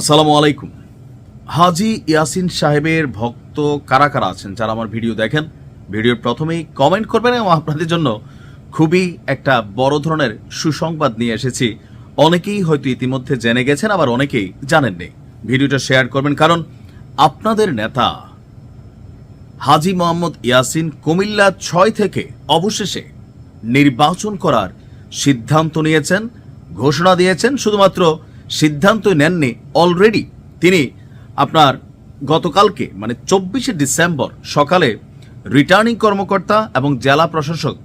আসসালামু আলাইকুম। হাজি ইয়াসিন সাহেবের ভক্ত কারা কারা আছেন যারা আমার ভিডিও দেখেন? ভিডিওর প্রথমেই কমেন্ট করবেন এবং আপনাদের জন্য খুবই একটা বড় ধরনের সুসংবাদ নিয়ে এসেছি। অনেকেই হয়তো ইতিমধ্যে জেনে গেছেন, আবার অনেকেই জানেননি। ভিডিওটা শেয়ার করবেন কারণ আপনাদের নেতা হাজি মোহাম্মদ ইয়াসিন কুমিল্লা ছয় থেকে অবশেষে নির্বাচন করার সিদ্ধান্ত নিয়েছেন, ঘোষণা দিয়েছেন। শুধুমাত্র সিদ্ধান্ত নেননি অলরেডি তিনি আপনার গতকালকে মানে চব্বিশে ডিসেম্বর সকালে রিটার্নিং কর্মকর্তা এবং জেলা প্রশাসক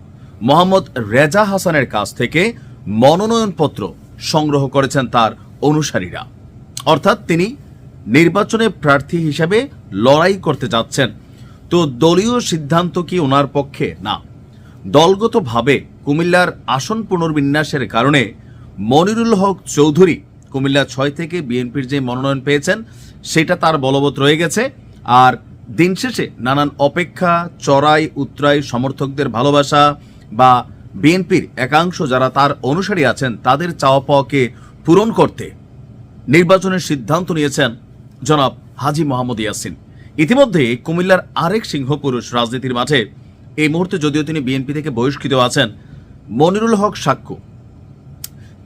মোহাম্মদ রেজা হাসানের কাছ থেকে মনোনয়নপত্র সংগ্রহ করেছেন তার অনুসারীরা। অর্থাৎ তিনি নির্বাচনে প্রার্থী হিসেবে লড়াই করতে যাচ্ছেন। তো দলীয় সিদ্ধান্ত কি ওনার পক্ষে? না। দলগতভাবে কুমিল্লার আসন পুনর্বিন্যাসের কারণে মনিরুল হক চৌধুরী কুমিল্লা ছয় থেকে বিএনপির যে মনোনয়ন পেয়েছেন, সেটা তার বলবৎ রয়ে গেছে। আর দিন শেষে নানান অপেক্ষা, চড়াই উত্তরাই সমর্থকদের ভালোবাসা বা বিএনপির একাংশ যারা তার অনুসারী আছেন, তাদের চাওয়া পাওয়াকে পূরণ করতে নির্বাচনের সিদ্ধান্ত নিয়েছেন জনাব হাজি মোহাম্মদ ইয়াসিন। ইতিমধ্যে কুমিল্লার আরেক সিংহ পুরুষ রাজনীতির মাঠে এই মুহূর্তে যদিও তিনি বিএনপি থেকে বহিষ্কৃত আছেন, মনিরুল হক সাক্ষ্য।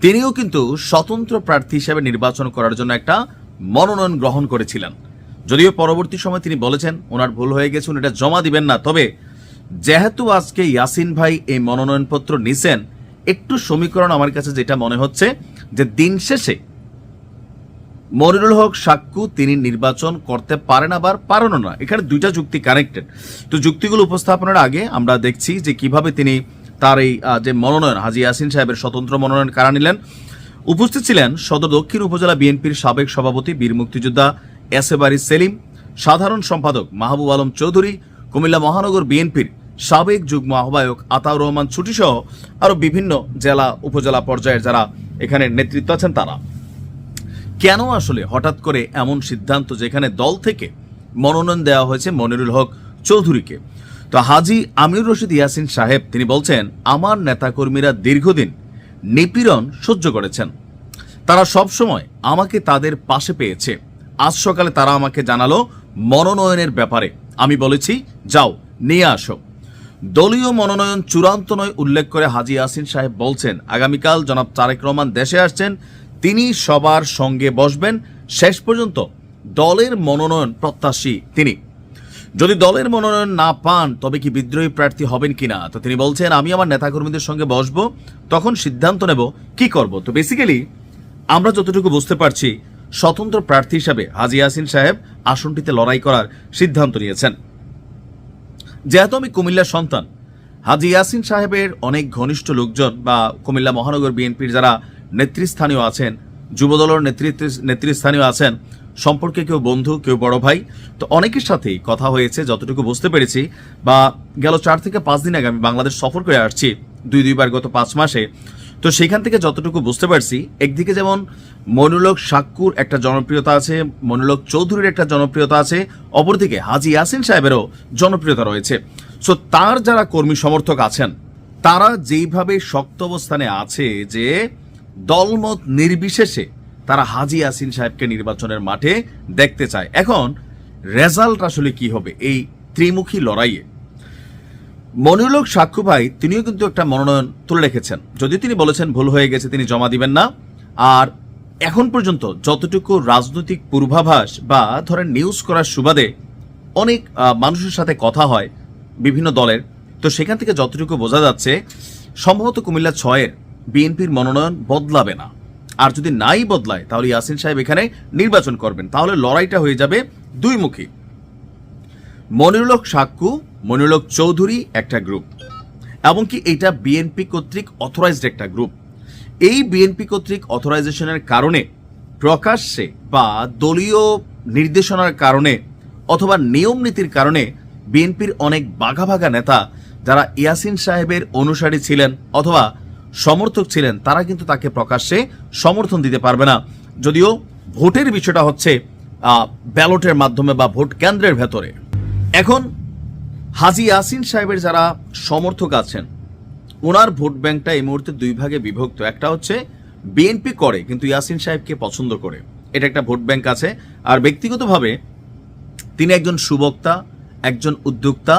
তিনিও কিন্তু স্বতন্ত্র প্রার্থী হিসেবে নির্বাচন করার জন্য একটা মনোনয়ন গ্রহণ করেছিলেন। যদিও পরবর্তী সময় তিনি বলেছেন, ওনার ভুল হয়ে গেছে, উনি এটা জমা দিবেন না। তবে যেহেতু আজকে ইয়াসিন ভাই এই মনোনয়নপত্র নিছেন, একটু সমীকরণ আমার কাছে যেটা মনে হচ্ছে যে দিন শেষে মনিরুল হক সাক্কু তিনি নির্বাচন করতে পারেন আবার পারেনও না। এখানে দুইটা যুক্তি কানেক্টেড তো যুক্তিগুলো উপস্থাপনের আগে আমরা দেখছি যে কীভাবে তিনি তার এই যে মনোনয়ন, হাজি ইয়াসিন সাহেবের স্বতন্ত্র মনোনয়ন কারা নিলেন? উপস্থিত ছিলেন সদর দক্ষিণ উপজেলা বিএনপির সাবেক সভাপতি, বীর মুক্তিযোদ্ধা এস এ বারি সেলিম, সাধারণ সম্পাদক মাহবুব আলম চৌধুরী, কুমিল্লা মহানগর বিএনপির সাবেক যুগ্ম আহ্বায়ক আতাউর রহমান ছুটিসহ আরও বিভিন্ন জেলা উপজেলা পর্যায়ের যারা এখানে নেতৃত্ব আছেন তারা। কেন আসলে হঠাৎ করে এমন সিদ্ধান্ত যেখানে দল থেকে মনোনয়ন দেওয়া হয়েছে মনিরুল হক চৌধুরীকে? তো হাজি আমির রশিদ ইয়াসিন সাহেব, তিনি বলছেন, আমার নেতাকর্মীরা দীর্ঘদিন নিপীড়ন সহ্য করেছেন। তারা সব সময় আমাকে তাদের পাশে পেয়েছে। আজ সকালে তারা আমাকে জানালো মনোনয়নের ব্যাপারে। আমি বলেছি, যাও, নিয়ে আসো। দলীয় মনোনয়ন চূড়ান্ত নয় উল্লেখ করে হাজি ইয়াসিন সাহেব বলছেন, আগামীকাল জনাব তারেক রহমান দেশে আসছেন, তিনি সবার সঙ্গে বসবেন। শেষ পর্যন্ত দলের মনোনয়ন প্রত্যাশী তিনি। যদি দলের মনোনয়ন না পান, তবে কি বিদ্রোহী প্রার্থী হবেন কিনা? তো তিনি বলছেন, আমি আমার নেতাকর্মীদের সঙ্গে বসবো, তখন সিদ্ধান্ত নেব কি করব। তো বেসিক্যালি আমরা যতটুকু বুঝতে পারছি, স্বতন্ত্র প্রার্থী হিসাবে হাজি ইয়াসিন সাহেব আসনটিতে লড়াই করার সিদ্ধান্ত নিয়েছেন। যেহেতু আমি কুমিল্লার সন্তান, হাজি ইয়াসিন সাহেবের অনেক ঘনিষ্ঠ লোকজন বা কুমিল্লা মহানগর বিএনপির যারা নেতৃস্থানীয় আছেন, যুবদলের নেতৃত্ব নেতৃস্থানীয় আছেন সম্পর্কে কেউ বন্ধু, কেউ বড় ভাই, তো অনেকের সাথেই কথা হয়েছে, যতটুকু বুঝতে পেরেছি। বা গেল চার থেকে পাঁচ দিন আগে আমি বাংলাদেশ সফর করে আসছি, দুই দুইবার গত পাঁচ মাসে। তো সেখান থেকে যতটুকু বুঝতে পারছি, একদিকে যেমন মনুলক সাক্কুর একটা জনপ্রিয়তা আছে, মনুলক চৌধুরীর একটা জনপ্রিয়তা আছে, অপরদিকে হাজি ইয়াসিন সাহেবেরও জনপ্রিয়তা রয়েছে। সো তার যারা কর্মী সমর্থক আছেন, তারা যেইভাবে শক্ত অবস্থানে আছে যে দলমত নির্বিশেষে তারা হাজি আসিন সাহেবকে নির্বাচনের মাঠে দেখতে চায়। এখন রেজাল্ট আসলে কি হবে এই ত্রিমুখী লড়াইয়ে? মনিরুলক সাক্ষ্য ভাই, তিনিও কিন্তু একটা মনোনয়ন তুলে রেখেছেন। যদি তিনি বলেছেন ভুল হয়ে গেছে, তিনি জমা দিবেন না। আর এখন পর্যন্ত যতটুকু রাজনৈতিক পূর্বাভাস বা ধরেন নিউজ করার সুবাদে অনেক মানুষের সাথে কথা হয় বিভিন্ন দলের, তো সেখান থেকে যতটুকু বোঝা যাচ্ছে, সম্ভবত কুমিল্লা ছয়ের বিএনপির মনোনয়ন বদলাবে না। আর যদি নাই বদলায়, তাহলে ইয়াসিন সাহেব এখানে নির্বাচন করবেন। তাহলে লড়াইটা হয়ে যাবে দুইমুখী মনিরুলক সাক্কু মনিরুলক চৌধুরী একটা গ্রুপ এমনকি এটা বিএনপি কর্তৃক অথরাইজড একটা গ্রুপ এই বিএনপি কর্তৃক অথরাইজেশনের কারণে প্রকাশ্যে বা দলীয় নির্দেশনার কারণে অথবা নিয়ম নীতির কারণে বিএনপির অনেক বাঘা বাঘা নেতা যারা ইয়াসিন সাহেবের অনুসারী ছিলেন অথবা সমর্থক ছিলেন, তারা কিন্তু তাকে প্রকাশ্যে সমর্থন দিতে পারবে না। যদিও ভোটের বিষয়টা হচ্ছে ব্যালটের মাধ্যমে বা ভোট কেন্দ্রের ভেতরে। এখন হাজি ইয়াসিন সাহেবের যারা সমর্থক আছেন, ওনার ভোট ব্যাংকটা এই মুহূর্তে দুই ভাগে বিভক্ত। একটা হচ্ছে, বিএনপি করে, কিন্তু ইয়াসিন সাহেবকে পছন্দ করে। এটা একটা ভোট ব্যাংক আছে। আর ব্যক্তিগতভাবে, তিনি একজন সুবক্তা, একজন উদ্যোক্তা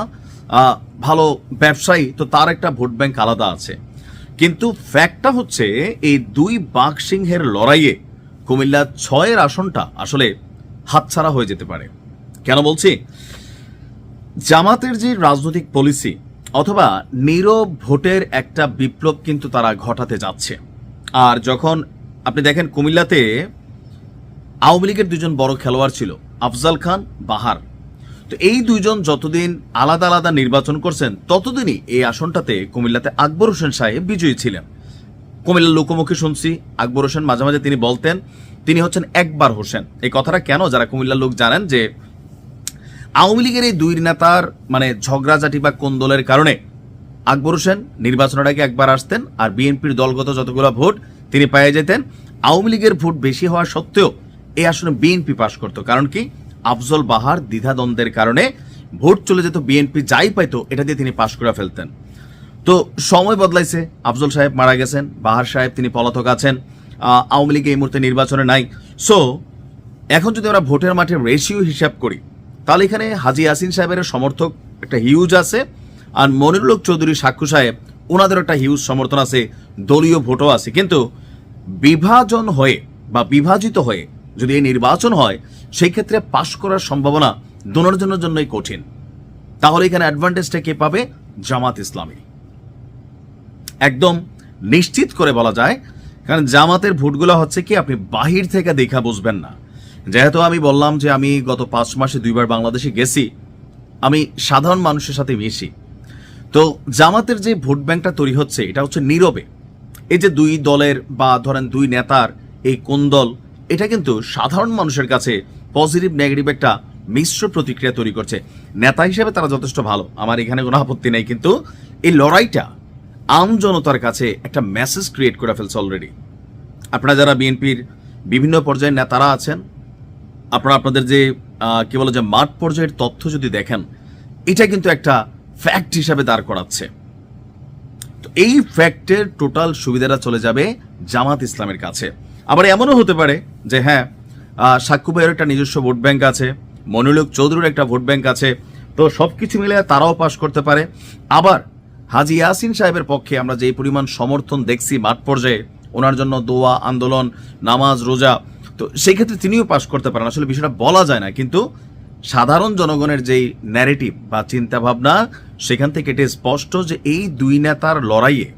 ভালো ব্যবসায়ী, তো তার একটা ভোট ব্যাংক আলাদা আছে। কিন্তু ফ্যাক্টটা হচ্ছে এই দুই বাঘ সিংহের লড়াইয়ে কুমিল্লা ছয়ের আসনটা আসলে হাতছাড়া হয়ে যেতে পারে। কেন বলছি? জামাতের যে রাজনৈতিক পলিসি অথবা নীরব ভোটের একটা বিপ্লব কিন্তু তারা ঘটাতে যাচ্ছে। আর যখন আপনি দেখেন কুমিল্লাতে আওয়ামী লীগের দুজন বড় খেলোয়াড় ছিল, আফজাল খান বাহার। তো এই দুইজন যতদিন আলাদা আলাদা নির্বাচন করছেন, ততদিনই এই আসনটাতে কুমিল্লাতে আকবর হোসেন সাহেব বিজয়ী ছিলেন। কুমিল্লার লোকমুখে শুনছি, আকবর হোসেন মাঝে মাঝে তিনি বলতেন, তিনি হচ্ছেন একবার হোসেন। এই কথাটা কেন? যারা কুমিল্লার লোক জানেন যে, আওয়ামী লীগের এই দুই নেতার মানে ঝগড়াঝাটি বা কোন্দলের কারণে আকবর হোসেন নির্বাচনের আগে একবার আসতেন আর বিএনপির দলগত যতগুলো ভোট তিনি পেয়ে যেতেন। আওয়ামী লীগের ভোট বেশি হওয়া সত্ত্বেও এই আসনে বিএনপি পাশ করতো। কারণ কি? আফজল বাহার দ্বিধাদ্বন্দ্বের কারণে ভোট চলে যেত বিএনপি যাই পাইতো, এটা দিয়ে তিনি পাশ করে ফেলতেন। তো সময় বদলাইছে, আফজল সাহেব মারা গেছেন, বাহার সাহেব তিনি পলাতক আছেন আওয়ামী লীগ এই মুহূর্তে নির্বাচনে নাই। সো এখন যদি আমরা ভোটের মাঠে রেশিও হিসাব করি, তাহলে এখানে হাজি ইয়াসিন সাহেবের সমর্থক একটা হিউজ আছে, আর মনিরুল চৌধুরী, সাক্ষু সাহেব ওনাদের একটা হিউজ সমর্থন আছে, দলীয় ভোটও আছে। কিন্তু বিভাজন হয়ে বা বিভাজিত হয়ে যদি এই নির্বাচন হয়, সেই ক্ষেত্রে পাশ করার সম্ভাবনা দোনোর জন্যই কঠিন। তাহলে এখানে অ্যাডভান্টেজটা কে পাবে? জামাত ইসলামী। একদম নিশ্চিত করে বলা যায়, কারণ জামাতের ভোটগুলো হচ্ছে কি, আপনি বাহির থেকে দেখা বুঝবেন না। যেহেতু আমি বললাম যে আমি গত পাঁচ মাসে দুইবার বাংলাদেশে গেছি, আমি সাধারণ মানুষের সাথে মিশি। তো জামাতের যে ভোট ব্যাংকটা তৈরি হচ্ছে, এটা হচ্ছে নীরবে। এই যে দুই দলের বা ধরেন দুই নেতার এই কোন্দল এটা কিন্তু সাধারণ মানুষের কাছে পজিটিভ নেগেটিভ একটা মিশ্র প্রতিক্রিয়া তৈরি করছে। নেতা হিসেবে তারা যথেষ্ট ভালো, আমার এখানে কোনো আপত্তি নেই, কিন্তু এই লড়াইটা আম জনতার কাছে একটা মেসেজ ক্রিয়েট করে ফেলছে অলরেডি আপনারা যারা বিএনপির বিভিন্ন পর্যায়ের নেতারা আছেন, আপনারা আপনাদের যে কি বলে যে মাঠ পর্যায়ের তথ্য যদি দেখেন, এটা কিন্তু একটা ফ্যাক্ট হিসাবে দাঁড় করাচ্ছে। তো এই ফ্যাক্টের টোটাল সুবিধাটা চলে যাবে জামাত ইসলামের কাছে। আবার এমনও হতে পারে যে হ্যাঁ আহ, সাক্ষ্য ভাইয়ের একটা নিজস্ব ভোট ব্যাংক আছে মনিলুক চৌধুরীর একটা ভোট ব্যাংক আছে তো সব কিছু মিলে তারাও পাশ করতে পারে। আবার হাজি ইয়াসিন সাহেবের পক্ষে আমরা যে পরিমাণ সমর্থন দেখছি মাঠ পর্যায়ে ওনার জন্য দোয়া আন্দোলন নামাজ রোজা তো সেই ক্ষেত্রে তিনিও পাশ করতে পারেন। আসলে বিষয়টা বলা যায় না কিন্তু সাধারণ জনগণের যেই ন্যারেটিভ বা চিন্তা ভাবনা সেখান থেকে এটা স্পষ্ট যে এই দুই নেতার লড়াইয়ে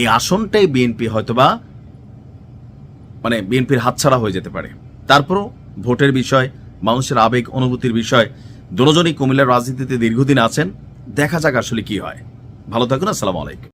এই আসনটাই বিএনপি হয়তোবা মানে বিএনপির হাতছাড়া হয়ে যেতে পারে। তারপরও ভোটের বিষয়, মানুষের আবেগ, অনুভূতির বিষয়, দুজনই কুমিল্লার রাজনীতিতে দীর্ঘদিন আছেন। দেখা যাক আসলে কি হয়। ভালো থাকুন, আসসালামু আলাইকুম।